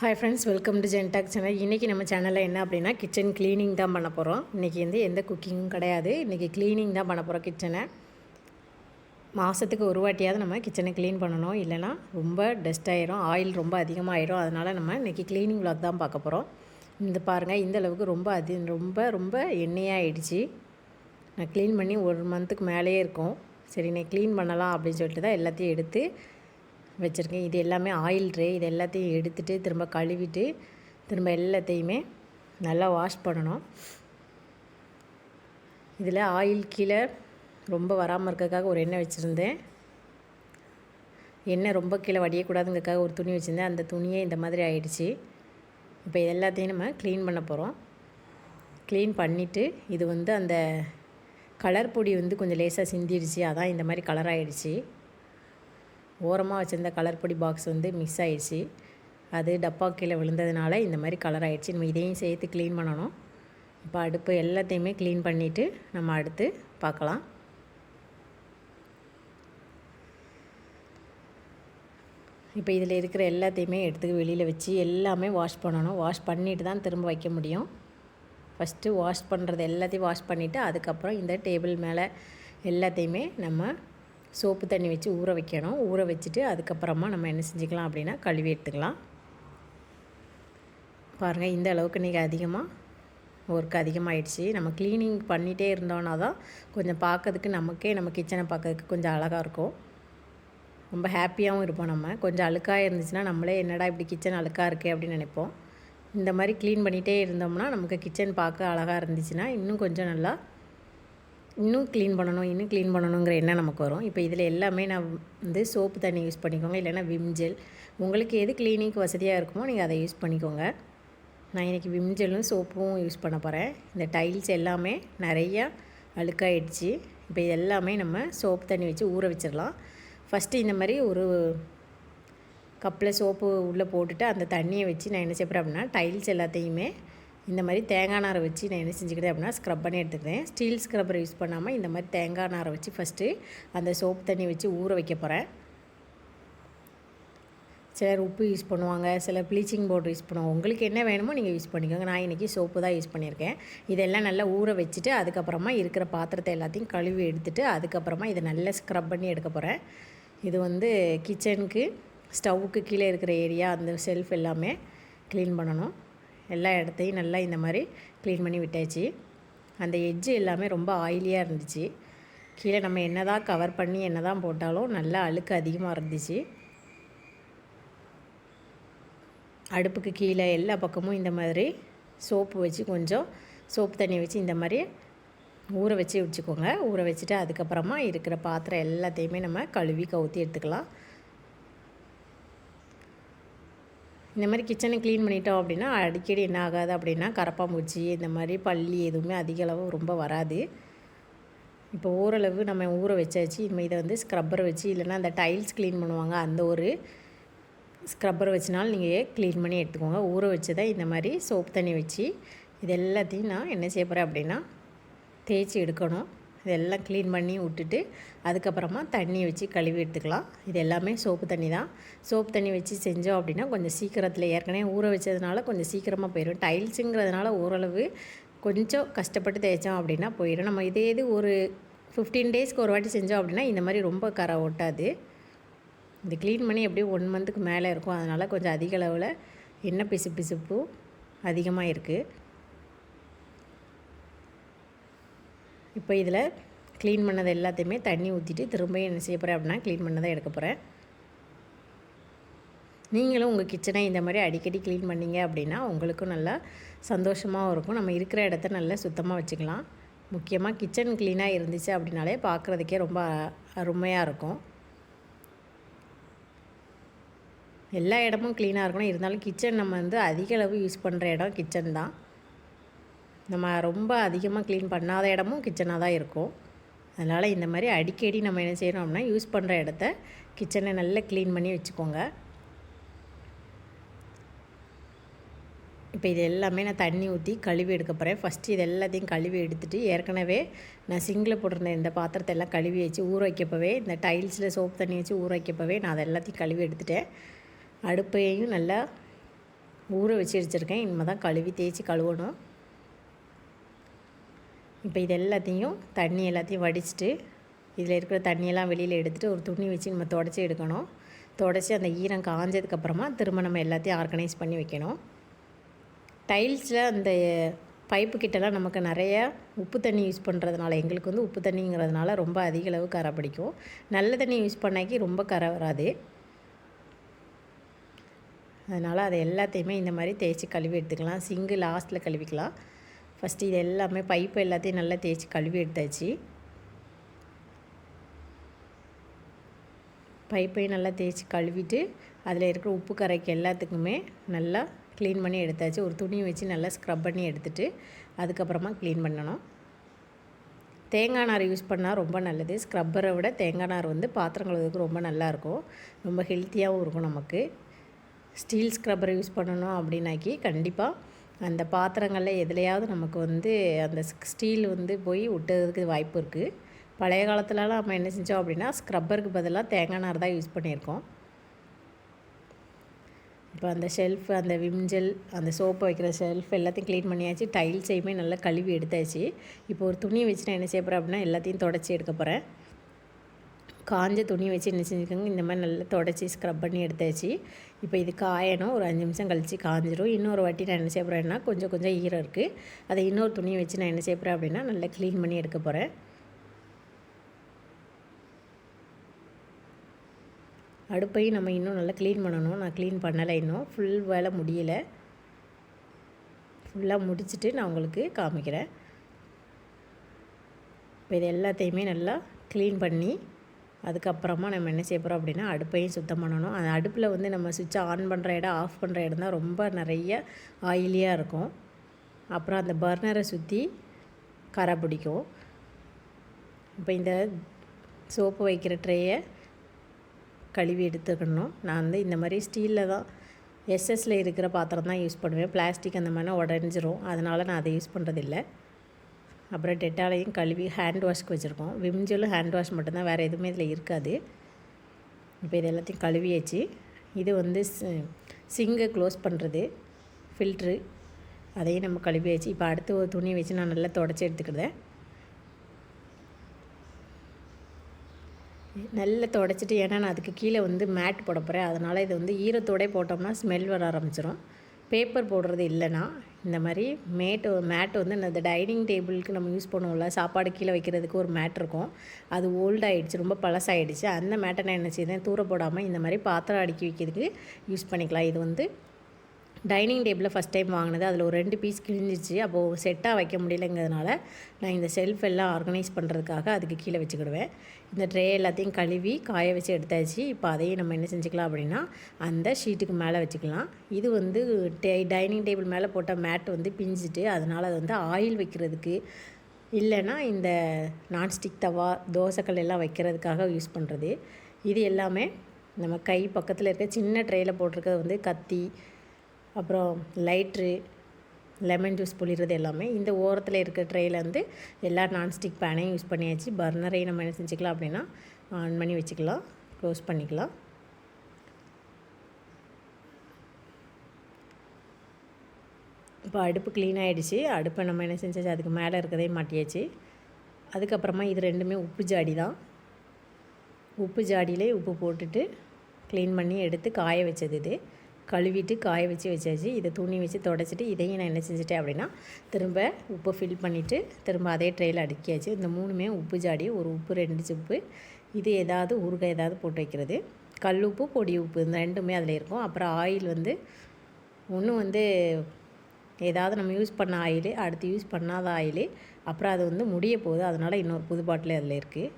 Hi friends welcome to ஜென்டாக் channel இன்றைக்கி நம்ம சேனலில் என்ன அப்படின்னா கிச்சன் க்ளீனிங் தான் பண்ண போகிறோம் இன்றைக்கி வந்து எந்த குக்கிங்கும் கிடையாது. இன்றைக்கி க்ளீனிங் தான் பண்ண போகிறோம் கிச்சனை மாதத்துக்கு ஒரு வாட்டியாவது நம்ம கிச்சனை க்ளீன் பண்ணணும். இல்லைனா ரொம்ப டஸ்ட் ஆயிரும் ஆயில் ரொம்ப அதிகமாகிடும் அதனால் நம்ம இன்றைக்கி க்ளீனிங் விளாக் தான் பார்க்க போகிறோம் இந்த பாருங்கள் இந்த அளவுக்கு ரொம்ப அதி ரொம்ப ரொம்ப எண்ணெயாகிடுச்சு நான் க்ளீன் பண்ணி ஒரு மந்த்துக்கு மேலேயே இருக்கும். சரி நீ க்ளீன் பண்ணலாம் அப்படின்னு சொல்லிட்டு தான் எல்லாத்தையும் எடுத்து வச்சுருக்கேன். இது எல்லாமே ஆயில் ட்ரே இது எல்லாத்தையும் எடுத்துகிட்டு திரும்ப கழுவிட்டு திரும்ப எல்லாத்தையுமே நல்லா வாஷ் பண்ணணும். இதில் ஆயில் கீழே ரொம்ப வராமல் இருக்கிறதுக்காக ஒரு எண்ணெய் வச்சுருந்தேன். எண்ணெய் ரொம்ப கீழே வடியக்கூடாதுங்கிறதுக்காக ஒரு துணி வச்சுருந்தேன். அந்த துணியே இந்த மாதிரி ஆயிடுச்சு. இப்போ இது எல்லாத்தையும் நம்ம க்ளீன் பண்ண போகிறோம். க்ளீன் பண்ணிவிட்டு இது வந்து அந்த கலர் பொடி வந்து கொஞ்சம் லேசாக சிந்திடுச்சு. அதான் இந்த மாதிரி கலர் ஆகிடுச்சு ஓரமாக வச்சுருந்த கலர் பொடி பாக்ஸ் வந்து மிஸ் ஆயிடுச்சு. அது டப்பா கீழே விழுந்ததுனால இந்த மாதிரி கலர் ஆகிடுச்சு நம்ம இதையும் சேர்த்து க்ளீன் பண்ணணும். இப்போ அடுப்பு எல்லாத்தையுமே க்ளீன் பண்ணிவிட்டு நம்ம அடுத்து பார்க்கலாம். இப்போ இதில் இருக்கிற எல்லாத்தையுமே எடுத்து வெளியில் வச்சு எல்லாமே வாஷ் பண்ணணும். வாஷ் பண்ணிட்டு தான் திரும்ப வைக்க முடியும். ஃபஸ்ட்டு வாஷ் பண்ணுறது எல்லாத்தையும் வாஷ் பண்ணிவிட்டு அதுக்கப்புறம் இந்த டேபிள் மேலே எல்லாத்தையுமே நம்ம சோப்பு தண்ணி வச்சு ஊற வைக்கணும். ஊற வச்சுட்டு அதுக்கப்புறமா நம்ம என்ன செஞ்சுக்கலாம் அப்படின்னா கழுவி எடுத்துக்கலாம். பாருங்கள் இந்த அளவுக்கு இன்றைக்கி அதிகமாக ஒர்க் அதிகமாகிடுச்சு நம்ம க்ளீனிங் பண்ணிகிட்டே இருந்தோன்னா தான் கொஞ்சம் பார்க்கறதுக்கு நமக்கே நம்ம கிச்சனை பார்க்கறதுக்கு கொஞ்சம் அழகாக இருக்கும். ரொம்ப ஹாப்பியாகவும் இருப்போம் நம்ம. கொஞ்சம் அழுக்காக இருந்துச்சுன்னா நம்மளே என்னடா இப்படி கிச்சன் அழுக்காக இருக்குது அப்படின்னு நினைப்போம். இந்த மாதிரி க்ளீன் பண்ணிகிட்டே இருந்தோம்னா நமக்கு கிச்சன் பார்க்க அழகாக இருந்துச்சுன்னா இன்னும் கொஞ்சம் நல்லா இன்னும் க்ளீன் பண்ணணும் இன்னும் க்ளீன் பண்ணணுங்கிற எண்ணம் நமக்கு வரும். இப்போ இதில் எல்லாமே நான் வந்து சோப்பு தண்ணி யூஸ் பண்ணிக்கோங்க இல்லைன்னா விம் ஜெல் உங்களுக்கு எது க்ளீனிங்க்கு வசதியாக இருக்குமோ நீங்கள் அதை யூஸ் பண்ணிக்கோங்க. நான் இன்றைக்கி விம் ஜெல்லும் சோப்பும் யூஸ் பண்ண போகிறேன் இந்த டைல்ஸ் எல்லாமே நிறையா அழுக்காயிடுச்சு. இப்போ இது எல்லாமே நம்ம சோப்பு தண்ணி வச்சு ஊற வச்சிடலாம். ஃபஸ்ட்டு இந்த மாதிரி ஒரு கப்பில் சோப்பு உள்ளே போட்டுட்டு அந்த தண்ணியை வச்சு நான் என்ன செய்கிறேன் அப்படின்னா டைல்ஸ் எல்லாத்தையுமே இந்த மாதிரி தேங்காய் நாரை வச்சு நான் என்ன செஞ்சுக்கிட்டேன் அப்படின்னா ஸ்க்ரப் பண்ணி எடுத்துக்கிறேன். ஸ்டீல் ஸ்க்ரப்பர் யூஸ் பண்ணாமல் இந்த மாதிரி தேங்காய் நாரை வச்சு ஃபஸ்ட்டு அந்த சோப்பு தண்ணி வச்சு ஊற வைக்க போகிறேன் சிலர் உப்பு யூஸ் பண்ணுவாங்க சிலர் ப்ளீச்சிங் பவுடர் யூஸ் பண்ணுவாங்க. உங்களுக்கு என்ன வேணுமோ நீங்கள் யூஸ் பண்ணிக்கோங்க. நான் இன்றைக்கி சோப்பு தான் யூஸ் பண்ணியிருக்கேன். இதெல்லாம் நல்லா ஊற வச்சுட்டு அதுக்கப்புறமா இருக்கிற பாத்திரத்தை எல்லாத்தையும் கழுவி எடுத்துகிட்டு அதுக்கப்புறமா இதை நல்லா ஸ்க்ரப் பண்ணி எடுக்க போகிறேன் இது வந்து கிச்சனுக்கு ஸ்டவ்வுக்கு கீழே இருக்கிற ஏரியா அந்த செல்ஃப் எல்லாமே க்ளீன் பண்ணணும். எல்லா இடத்தையும் நல்லா இந்த மாதிரி க்ளீன் பண்ணி விட்டாச்சு. அந்த எட்ஜு எல்லாமே ரொம்ப ஆயிலியாக இருந்துச்சு. கீழே நம்ம என்ன தான் கவர் பண்ணி என்ன தான் போட்டாலும் நல்லா அழுக்கு அதிகமாக இருந்துச்சு. அடுப்புக்கு கீழே எல்லா பக்கமும் இந்த மாதிரி சோப்பு வச்சு கொஞ்சம் சோப்பு தண்ணி வச்சு இந்த மாதிரி ஊற வச்சு வச்சுக்கோங்க. ஊற வச்சுட்டு அதுக்கப்புறமா இருக்கிற பாத்திரம் எல்லாத்தையுமே நம்ம கழுவி கவுத்தி எடுத்துக்கலாம். இந்த மாதிரி கிச்சனை க்ளீன் பண்ணிட்டோம் அப்படின்னா அடிக்கடி என்ன ஆகாது அப்படின்னா கரப்பாம்பூச்சி இந்த மாதிரி பள்ளி எதுவுமே அதிக அளவு ரொம்ப வராது. இப்போ ஓரளவு நம்ம ஊற வச்சாச்சு. இனிமேல் இதை வந்து ஸ்க்ரப்பர் வச்சு இல்லைன்னா அந்த டைல்ஸ் க்ளீன் பண்ணுவாங்க அந்த ஒரு ஸ்க்ரப்பர் வச்சுனாலும் நீங்கள் க்ளீன் பண்ணி எடுத்துக்கோங்க. ஊற வச்சு தான் இந்த மாதிரி சோப்பு தண்ணி வச்சு இது எல்லாத்தையும் நான் என்ன செய்ய போகிறேன் அப்படின்னா தேய்ச்சி எடுக்கணும். இதெல்லாம் க்ளீன் பண்ணி விட்டுட்டு அதுக்கப்புறமா தண்ணி வச்சு கழுவி எடுத்துக்கலாம். இது எல்லாமே சோப்பு தண்ணி தான். சோப்பு தண்ணி வச்சு செஞ்சோம் அப்படின்னா கொஞ்சம் சீக்கிரத்தில் ஏற்கனவே ஊற வச்சதுனால கொஞ்சம் சீக்கிரமாக போயிடும் டைல்ஸுங்கிறதுனால ஓரளவு கொஞ்சம் கஷ்டப்பட்டு தேய்ச்சோம் அப்படின்னா போயிடும் நம்ம இதே இது ஒரு ஃபிஃப்டீன் டேஸ்க்கு ஒரு வாட்டி செஞ்சோம் அப்படின்னா இந்த மாதிரி ரொம்ப கரை ஒட்டாது. இது க்ளீன் பண்ணி எப்படியும் ஒன் மந்த்துக்கு மேலே இருக்கும். அதனால் கொஞ்சம் அதிக அளவில் எண்ணெய் பிசு பிசுப்பும் அதிகமாக இருக்குது இப்போ இதில் க்ளீன் பண்ணதை எல்லாத்தையுமே தண்ணி ஊற்றிட்டு திரும்ப என்ன செய்ய போகிறேன் அப்படின்னா க்ளீன் பண்ணதை எடுக்க போகிறேன் நீங்களும் உங்கள் கிச்சனை இந்த மாதிரி அடிக்கடி க்ளீன் பண்ணீங்க அப்படின்னா உங்களுக்கும் நல்லா சந்தோஷமாகவும் இருக்கும். நம்ம இருக்கிற இடத்த நல்லா சுத்தமாக வச்சுக்கலாம். முக்கியமாக கிச்சன் க்ளீனாக இருந்துச்சு அப்படின்னாலே பார்க்குறதுக்கே ரொம்ப அருமையாக இருக்கும். எல்லா இடமும் க்ளீனாக இருக்கணும். இருந்தாலும் கிச்சன் நம்ம வந்து அதிக அளவு யூஸ் பண்ணுற இடம் கிச்சன் தான். நம்ம ரொம்ப அதிகமாக க்ளீன் பண்ணாத இடமும் கிச்சனாக தான் இருக்கும். அதனால் இந்த மாதிரி அடிக்கடி நம்ம என்ன செய்கிறோம் அப்படின்னா யூஸ் பண்ணுற இடத்த கிச்சனை நல்லா க்ளீன் பண்ணி வச்சுக்கோங்க. இப்போ இது எல்லாமே நான் தண்ணி ஊற்றி கழுவி எடுக்க போகிறேன் ஃபஸ்ட்டு இது எல்லாத்தையும் கழுவி எடுத்துகிட்டு ஏற்கனவே நான் சிங்கில் போட்டிருந்த இந்த பாத்திரத்தை எல்லாம் கழுவி வச்சு ஊற வைக்கப்பவே இந்த டைல்ஸில் சோப் தண்ணி வச்சு ஊற வைக்கப்பவே நான் அதை எல்லாத்தையும் கழுவி எடுத்துட்டேன். அடுப்பையும் நல்லா ஊற வச்சு வச்சுருக்கேன். இனிமேல் தான் கழுவி தேய்ச்சி கழுவணும். இப்போ இது எல்லாத்தையும் தண்ணி எல்லாத்தையும் வடிச்சிட்டு இதில் இருக்கிற தண்ணியெல்லாம் வெளியில் எடுத்துகிட்டு ஒரு துணி வச்சு நம்ம தொடச்சி எடுக்கணும். தொடச்சி அந்த ஈரம் காஞ்சதுக்கப்புறமா திரும்ப நம்ம எல்லாத்தையும் ஆர்கனைஸ் பண்ணி வைக்கணும். டைல்ஸில் அந்த பைப்பு கிட்டலாம் நமக்கு நிறைய உப்பு தண்ணி யூஸ் பண்ணுறதுனால எங்களுக்கு வந்து உப்பு தண்ணிங்கிறதுனால ரொம்ப அதிக அளவு கரை பிடிக்கும். நல்ல தண்ணி யூஸ் பண்ணாக்கி ரொம்ப கரை வராது. அதனால் அதை எல்லாத்தையுமே இந்த மாதிரி தேய்ச்சி கழுவி எடுத்துக்கலாம். சிங்கு லாஸ்ட்டில் கழுவிக்கலாம். ஃபஸ்ட்டு இது எல்லாமே பைப்பு எல்லாத்தையும் நல்லா தேய்ச்சி கழுவி எடுத்தாச்சு. பைப்பையும் நல்லா தேய்ச்சி கழுவிட்டு அதில் இருக்கிற உப்பு கரைக்கு எல்லாத்துக்குமே நல்லா க்ளீன் பண்ணி எடுத்தாச்சு. ஒரு துணி வச்சு நல்லா ஸ்க்ரப் பண்ணி எடுத்துகிட்டு அதுக்கப்புறமா க்ளீன் பண்ணணும். தேங்காய் நார் யூஸ் பண்ணால் ரொம்ப நல்லது. ஸ்க்ரப்பரை விட தேங்காய் நார் வந்து பாத்திரம் கழுவுறதுக்கு ரொம்ப நல்லாயிருக்கும். ரொம்ப ஹெல்த்தியாகவும் இருக்கும் நமக்கு. ஸ்டீல் ஸ்க்ரப்பரை யூஸ் பண்ணணும் அப்படின்னாக்கி கண்டிப்பாக அந்த பாத்திரங்களில் எதுலையாவது நமக்கு வந்து அந்த ஸ்டீல் வந்து போய் விட்டதுக்கு வாய்ப்பு இருக்குது பழைய காலத்துலலாம் நம்ம என்ன செஞ்சோம் அப்படின்னா ஸ்க்ரப்பருக்கு பதிலாக தேங்காய் நார் தான் யூஸ் பண்ணியிருக்கோம். இப்போ அந்த ஷெல்ஃப் அந்த விம்ஜெல் அந்த சோப்பு வைக்கிற ஷெல்ஃப் எல்லாத்தையும் க்ளீன் பண்ணியாச்சு. டைல்ஸையுமே நல்லா கழுவி எடுத்தாச்சு. இப்போ ஒரு துணி வச்சு நான் என்ன செய்ய போகிறேன் அப்படின்னா எல்லாத்தையும் தொடச்சி எடுக்க போகிறேன் காஞ்ச துணி வச்சு என்ன செஞ்சுக்கோங்க இந்த மாதிரி நல்லா தொடச்சி ஸ்க்ரப் பண்ணி எடுத்தாச்சு. இப்போ இது காயணும் ஒரு அஞ்சு நிமிஷம் கழித்து காஞ்சிரும். இன்னொரு வாட்டி நான் என்ன செய்ய போகிறேன்னா கொஞ்சம் கொஞ்சம் ஈரம் இருக்குது அதை இன்னொரு துணி வச்சு நான் என்ன செய்ய போகிறேன் அப்படின்னா நல்லா க்ளீன் பண்ணி எடுக்க போகிறேன் அடுப்பையும் நம்ம இன்னும் நல்லா க்ளீன் பண்ணணும். நான் க்ளீன் பண்ணலை இன்னும். ஃபுல் வேலை முடியலை. ஃபுல்லாக முடிச்சுட்டு நான் உங்களுக்கு காமிக்கிறேன். இப்போ இது எல்லாத்தையுமே நல்லா க்ளீன் பண்ணி அதுக்கப்புறமா நம்ம என்ன செய்ய போகிறோம் அப்படின்னா அடுப்பையும் சுத்தம் பண்ணணும். அந்த அடுப்பில் வந்து நம்ம சுவிட்சை ஆன் பண்ணுற இடம் ஆஃப் பண்ணுற இடம் தான் ரொம்ப நிறைய ஆயிலியாக இருக்கும். அப்புறம் அந்த பர்னரை சுற்றி கரை பிடிக்கும். இப்போ இந்த சோப்பு வைக்கிற ட்ரேயை கழுவி எடுத்துக்கணும். நான் வந்து இந்த மாதிரி ஸ்டீலில் தான் எஸ்எஸில் இருக்கிற பாத்திரம் தான் யூஸ் பண்ணுவேன். பிளாஸ்டிக் அந்த மாதிரினா உடஞ்சிரும். அதனால் நான் அதை யூஸ் பண்ணுறதில்ல அப்புறம் டெட்டாலையும் கழுவி ஹேண்ட் வாஷ்க்கு வச்சுருக்கோம். விம்ஜலும் ஹேண்ட் வாஷ் மட்டும்தான் வேறு எதுவுமே இதில் இருக்காது. இப்போ இது எல்லாத்தையும் கழுவியாச்சு. இது வந்து சிங்கை க்ளோஸ் பண்ணுறது ஃபில்ட்ரு அதையும் நம்ம கழுவியாச்சு. இப்போ அடுத்து ஒரு துணி வச்சு நான் நல்லா தொடச்சி எடுத்துக்கிறேன் நல்லா தொடச்சிட்டு ஏன்னா நான் அதுக்கு கீழே வந்து மேட் போட போகிறேன் அதனால் இது வந்து ஈரத்தோடே போட்டோம்னா ஸ்மெல் வர ஆரம்பிச்சிடும் பேப்பர் போடுறது இல்லைன்னா இந்த மாதிரி மேட்டு மேட் வந்து இந்த டைனிங் டேபிளுக்கு நம்ம யூஸ் பண்ணுவோம்ல சாப்பாடு கீழே வைக்கிறதுக்கு ஒரு மேட் இருக்கும். அது ஓல்டாகிடுச்சு ரொம்ப பழசாகிடுச்சு அந்த மேட்டை நான் என்ன செய்தேன் தூர போடாமல் இந்த மாதிரி பாத்திரம் அடுக்கி வைக்கிறதுக்கு யூஸ் பண்ணிக்கலாம். இது வந்து டைனிங் டேபிளில் ஃபஸ்ட் டைம் வாங்கினது. அதில் ஒரு ரெண்டு பீஸ் கிழிஞ்சிச்சு அப்போது செட்டாக வைக்க முடியலைங்கிறதுனால நான் இந்த செல்ஃப் எல்லாம் ஆர்கனைஸ் பண்ணுறதுக்காக அதுக்கு கீழே வச்சுக்கிடுவேன். இந்த ட்ரே எல்லாத்தையும் கழுவி காய வச்சு எடுத்தாச்சு. இப்போ அதையும் நம்ம என்ன செஞ்சுக்கலாம் அப்படின்னா அந்த ஷீட்டுக்கு மேலே வச்சுக்கலாம். இது வந்து டே டைனிங் டேபிள் மேலே போட்ட மேட் வந்து பிஞ்சிட்டு அதனால் அது வந்து ஆயில் வைக்கிறதுக்கு இல்லைன்னா இந்த நான்ஸ்டிக் தவா தோசைக்கல் எல்லாம் வைக்கிறதுக்காக யூஸ் பண்ணுறது இது எல்லாமே நம்ம கை பக்கத்தில் இருக்க சின்ன ட்ரேயில் போட்டிருக்கிறது வந்து கத்தி அப்புறம் லைட்ரு லெமன் ஜூஸ் புளிறது எல்லாமே இந்த ஓரத்தில் இருக்க ட்ரேயில் வந்து எல்லா நான்ஸ்டிக் பேனையும் யூஸ் பண்ணியாச்சு. பர்னரையும் நம்ம என்ன செஞ்சுக்கலாம் அப்படின்னா ஆன் பண்ணி வச்சுக்கலாம். க்ளோஸ் பண்ணிக்கலாம். இப்போ அடுப்பு க்ளீன் ஆகிடுச்சு அடுப்பை நம்ம என்ன செஞ்சாச்சு? அதுக்கு மேலே இருக்கிறதே மாட்டியாச்சு. அதுக்கப்புறமா இது ரெண்டுமே உப்பு ஜாடி தான். உப்பு ஜாடியிலே உப்பு போட்டுட்டு க்ளீன் பண்ணி எடுத்து காய வச்சது இது. கழுவிட்டு காய வச்சு வச்சாச்சு. இதை துணி வச்சு தொடச்சிட்டு இதையும் நான் என்ன செஞ்சுட்டேன் அப்படின்னா திரும்ப உப்பை ஃபில் பண்ணிவிட்டு திரும்ப அதே ட்ரெயில் அடுக்கியாச்சு. இந்த மூணுமே உப்பு ஜாடி ஒரு உப்பு ரெண்டு உப்பு இது ஏதாவது ஊறுகாய் ஏதாவது போட்டு வைக்கிறது. கல் உப்பு பொடி உப்பு இந்த ரெண்டுமே அதில் இருக்கும். அப்புறம் ஆயில் வந்து ஒன்று வந்து ஏதாவது நம்ம யூஸ் பண்ண ஆயில் அடுத்து யூஸ் பண்ணாத ஆயில் அப்புறம் அது வந்து முடிய போகுது. அதனால் இன்னொரு புது பாட்டில் அதில் இருக்குது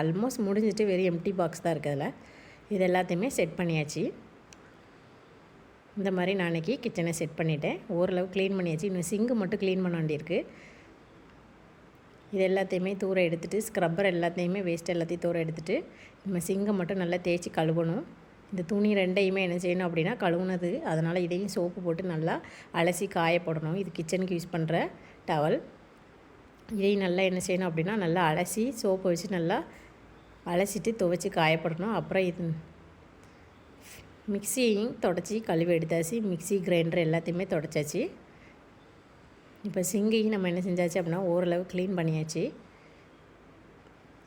ஆல்மோஸ்ட் முடிஞ்சிட்டு வெறும் எம்டி பாக்ஸ் தான் இருக்குது அதில். இது எல்லாத்தையுமே செட் பண்ணியாச்சு. இந்த மாதிரி நான் அன்றைக்கி கிச்சனை செட் பண்ணிவிட்டேன் ஓரளவு க்ளீன் பண்ணியாச்சு. இன்னும் சிங்கு மட்டும் க்ளீன் பண்ண வேண்டியிருக்கு. இது எல்லாத்தையுமே தூர எடுத்துகிட்டு ஸ்க்ரப்பர் எல்லாத்தையுமே வேஸ்ட் எல்லாத்தையும் தூர எடுத்துகிட்டு நம்ம சிங்கை மட்டும் நல்லா தேய்ச்சி கழுவணும். இந்த துணி ரெண்டையுமே என்ன செய்யணும் அப்படின்னா கழுவுனது அதனால் இதையும் சோப்பு போட்டு நல்லா அலசி காய போடணும். இது கிச்சனுக்கு யூஸ் பண்ணுற டவல் இதையும் நல்லா என்ன செய்யணும் அப்படின்னா நல்லா அலசி சோப்பு வச்சு நல்லா அலசிட்டு துவைச்சி காயப்படணும் அப்புறம் இது மிக்சியையும் தொடச்சி கழுவி எடுத்தாச்சு. மிக்ஸி கிரைண்டர் எல்லாத்தையுமே தொடச்சாச்சு. இப்போ சிங்கையும் நம்ம என்ன செஞ்சாச்சு அப்படின்னா ஓரளவு க்ளீன் பண்ணியாச்சு.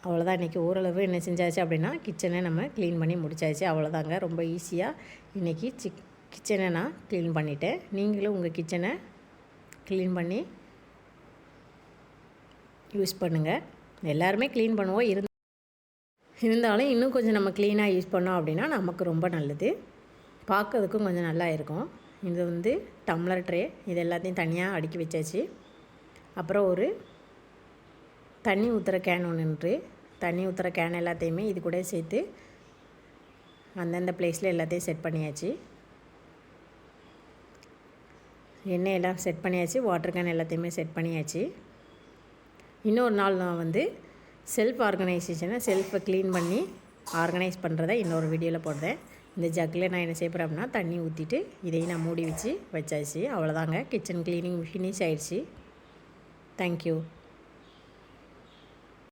அவ்வளோதான் இன்றைக்கி ஓரளவு என்ன செஞ்சாச்சு அப்படின்னா கிச்சனை நம்ம க்ளீன் பண்ணி முடிச்சாச்சு. அவ்வளோதாங்க ரொம்ப ஈஸியாக இன்றைக்கி சிக் கிச்சனை நான் க்ளீன் பண்ணிட்டேன். நீங்களும் உங்கள் கிச்சனை க்ளீன் பண்ணி யூஸ் பண்ணுங்கள் எல்லாருமே க்ளீன் பண்ணுவோம். இருந்து இருந்தாலும் இன்னும் கொஞ்சம் நம்ம க்ளீனாக யூஸ் பண்ணோம் அப்படின்னா நமக்கு ரொம்ப நல்லது. பார்க்கறதுக்கும் கொஞ்சம் நல்லா இருக்கும். இது வந்து டம்ளர் ட்ரே இது எல்லாத்தையும் தனியாக அடுக்கி வச்சாச்சு. அப்புறம் ஒரு தண்ணி ஊற்றுற கேன் ஒன்று தண்ணி ஊற்றுற கேன் எல்லாத்தையுமே இது கூட சேர்த்து அந்தந்த பிளேஸில் எல்லாத்தையும் செட் பண்ணியாச்சு. எண்ணெய் எல்லாம் செட் பண்ணியாச்சு. வாட்டர் கேன் எல்லாத்தையுமே செட் பண்ணியாச்சு. இன்னொரு நாள் நான் வந்து செல்ஃப் ஆர்கனைசேஷனை செல்ஃபை க்ளீன் பண்ணி ஆர்கனைஸ் பண்ணுறத இன்னொரு வீடியோவில் போடுறேன். இந்த ஜக்கில் நான் என்ன செய்ய அப்படின்னா தண்ணி ஊற்றிட்டு இதையும் நான் மூடி வச்சு வச்சாச்சு. அவ்வளோதாங்க கிச்சன் க்ளீனிங் ஃபினிஷ் ஆயிடுச்சு. Thank you